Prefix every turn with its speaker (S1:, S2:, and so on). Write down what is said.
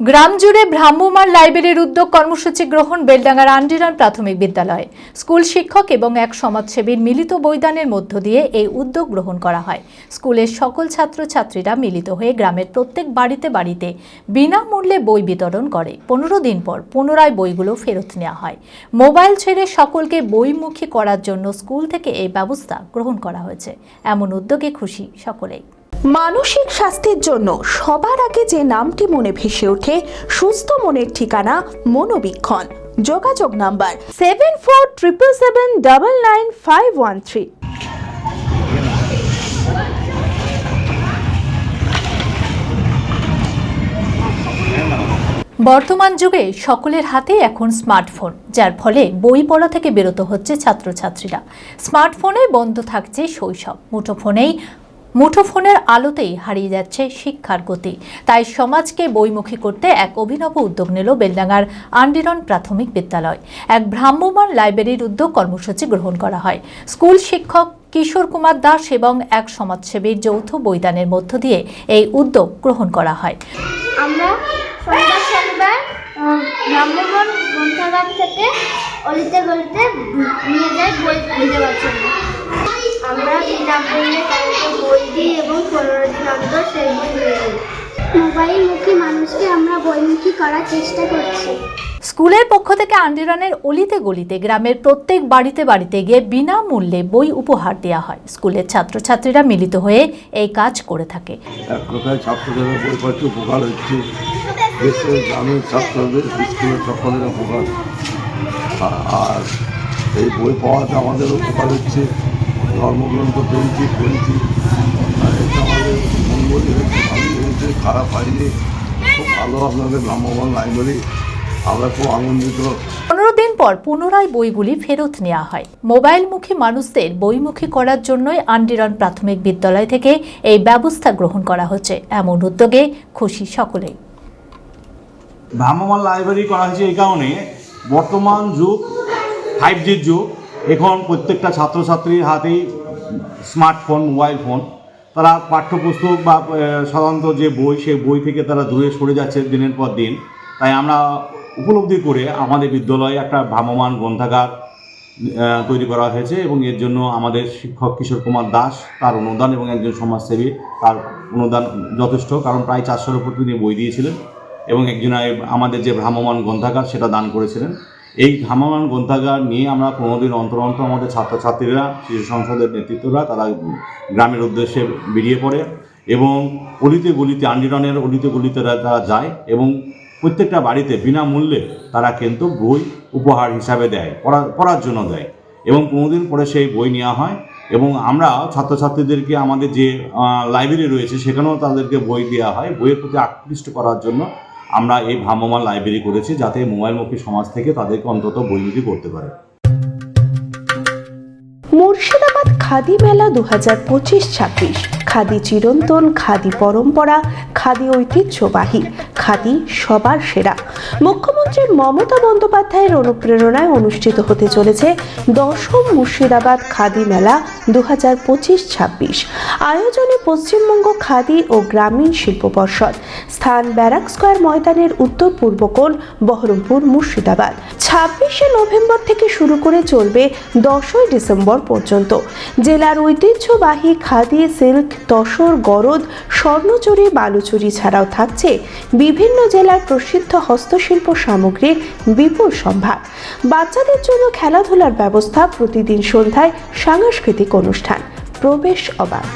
S1: গ্রাম জুড়ে ভ্রাম্যমাণ লাইব্রেরির উদ্যোগ কর্মসূচি গ্রহণ বেলডাঙ্গার আন্ডিরান প্রাথমিক বিদ্যালয়ে। স্কুল শিক্ষক এবং এক সমাজসেবীর মিলিত বৈদানের মধ্য দিয়ে এই উদ্যোগ গ্রহণ করা হয়। স্কুলের সকল ছাত্রছাত্রীরা মিলিত হয়ে গ্রামের প্রত্যেক বাড়িতে বাড়িতে বিনামূল্যে বই বিতরণ করে। পনেরো দিন পর পুনরায় বইগুলো ফেরত নেওয়া হয়। মোবাইল ছেড়ে সকলকে বইমুখী করার জন্য স্কুল থেকে এই ব্যবস্থা গ্রহণ করা হয়েছে। এমন উদ্যোগে খুশি সকলেই।
S2: মানসিক স্বাস্থ্যের জন্য সবার আগে যে নামটি মনে ভেসে ওঠে, সুস্থ মনের ঠিকানা মনোবীক্ষণ। যোগাযোগ number seven four triple seven double nine five one three
S1: বর্তমান যুগে সকলের হাতেই এখন স্মার্টফোন, যার ফলে বই পড়া থেকে বিরত হচ্ছে ছাত্রছাত্রীরা। স্মার্টফোনে বন্ধ থাকছে শৈশব। মুঠোফোনেই মুঠোফোনের আলোতেই হারিয়ে যাচ্ছে শিক্ষার গতি। তাই সমাজকে বইমুখী করতে এক অভিনব উদ্যোগ নিল বেলডাঙ্গার আন্ডিরন প্রাথমিক বিদ্যালয়। এক ভ্রাম্যমান লাইব্রেরির উদ্যোগ কর্মসূচি গ্রহণ করা হয়। স্কুল শিক্ষক কিশোর কুমার দাস এবং এক সমাজসেবীর যৌথ বৈদানের মধ্য দিয়ে এই উদ্যোগ গ্রহণ করা হয়।
S3: আমরা থেকে নিয়ে যাই বই আমরা বিনামূল্যে তাদেরকে বই দিই এবং পনেরো দিন অন্তর সেই বই নিয়ে মোবাইলমুখী মানুষকে আমরা বইমুখী করার চেষ্টা করছি।
S1: স্কুলের পক্ষ থেকে আন্ডিরানের অলিতে গলিতে গ্রামের প্রত্যেক বাড়িতে বাড়িতে গিয়ে বিনামূল্যে বই উপহার দেওয়া হয়। স্কুলের ছাত্রছাত্রীরা মিলিত হয়ে এই কাজ করে থাকে।
S4: এক কথায় ছাত্রদের বই পড়তে উপকার হচ্ছে। দেশের গ্রামের ছাত্রদের স্কুলের সকলের উপকার। আর এই বই পাওয়াতে আমাদের উপকার হচ্ছে। ধর্মগ্রন্থ পেয়েছি পড়েছি আর এটা আমাদের মঙ্গল হয়েছে ভালো হয়েছে খারাপ হয়নি খুব ভালো আপনাদের ভ্রাম্যমান লাইব্রেরি। আমরা খুব আনন্দিত।
S1: পনেরো দিন পর পুনরায় বইগুলি ফেরত নেওয়া হয়। মোবাইলমুখী মানুষদের বইমুখী করার জন্যই আন্ডিরন প্রাথমিক বিদ্যালয় থেকে এই ব্যবস্থা গ্রহণ করা হচ্ছে। এমন উদ্যোগে খুশি সকলেই।
S5: ভ্রাম্যমাণ লাইব্রেরি করা হয়েছে এই কারণে বর্তমান যুগ ফাইভ জির যুগ এখন প্রত্যেকটা ছাত্রছাত্রীর হাতেই স্মার্টফোন, মোবাইল ফোন। তারা পাঠ্যপুস্তক বা সাধারণত যে বই, সেই বই থেকে তারা দূরে সরে যাচ্ছে দিনের পর দিন। তাই আমরা উপলব্ধি করে আমাদের বিদ্যালয়ে একটা ভ্রাম্যমান গ্রন্থাগার তৈরি করা হয়েছে এবং এর জন্য আমাদের শিক্ষক কিশোর কুমার দাস তার অনুদান এবং একজন সমাজসেবী তার অনুদান যথেষ্ট, কারণ প্রায় চারশোর উপর তিনি বই দিয়েছিলেন এবং একজন আমাদের যে ভ্রাম্যমান গ্রন্থাগার সেটা দান করেছিলেন। এই ভ্রাম্যমাণ গ্রন্থাগার নিয়ে আমরা পনেরো দিন অন্তর অন্তর আমাদের ছাত্রছাত্রীরা, শিশু সংসদের নেতৃত্বরা তারা গ্রামের উদ্দেশ্যে বেরিয়ে পড়ে এবং অলিতে গলিতে, আন্ডিরনের অলিতে গলিতে তারা যায় এবং প্রত্যেকটা বাড়িতে বিনামূল্যে তারা কিন্তু বই উপহার হিসাবে দেয়, পড়া পড়ার জন্য দেয় এবং পনেরো দিন পরে সেই বই নেওয়া হয় এবং আমরা ছাত্রছাত্রীদেরকে আমাদের যে লাইব্রেরি রয়েছে সেখানেও তাদেরকে বই দেওয়া হয়, বইয়ের প্রতি আকৃষ্ট করার জন্য আমরা এই ভ্রাম্যমান লাইব্রেরি করেছি যাতে মোবাইলমুখী সমাজ থেকে তাদেরকে অন্তত বইমুখী করতে পারে।
S2: মুর্শিদাবাদ খাদি মেলা দু হাজার পঁচিশ ছাব্বিশ। খাদি চিরন্তন, খাদি পরম্পরা, খাদি ঐতিহ্যবাহী, খাদি সবার সেরা। মুখ্যমন্ত্রী মমতা বন্দ্যোপাধ্যায়ের অনুপ্রেরণায় অনুষ্ঠিত হতে চলেছে দশম মুর্শিদাবাদ খাদি মেলা দু হাজার পঁচিশ ছাব্বিশ। আয়োজনে পশ্চিমবঙ্গ খাদি ও গ্রামীণ শিল্প পর্ষদ, স্থান ব্যারাক স্কোয়ার ময়দানের উত্তর পূর্ব কোণ, বহরমপুর মুর্শিদাবাদ। ছাব্বিশে নভেম্বর থেকে শুরু করে চলবে দশই ডিসেম্বর পর্যন্ত। জেলার ঐতিহ্যবাহী খাদি সিল্ক তসর গরদ স্বর্ণচুরি বালুচুরি ছাড়াও থাকছে বিভিন্ন জেলার প্রসিদ্ধ হস্তশিল্প সামগ্রীর বিপুল সম্ভার বাচ্চাদের জন্য খেলাধুলার ব্যবস্থা প্রতিদিন সন্ধ্যায় সাংস্কৃতিক অনুষ্ঠান প্রবেশ অবাধ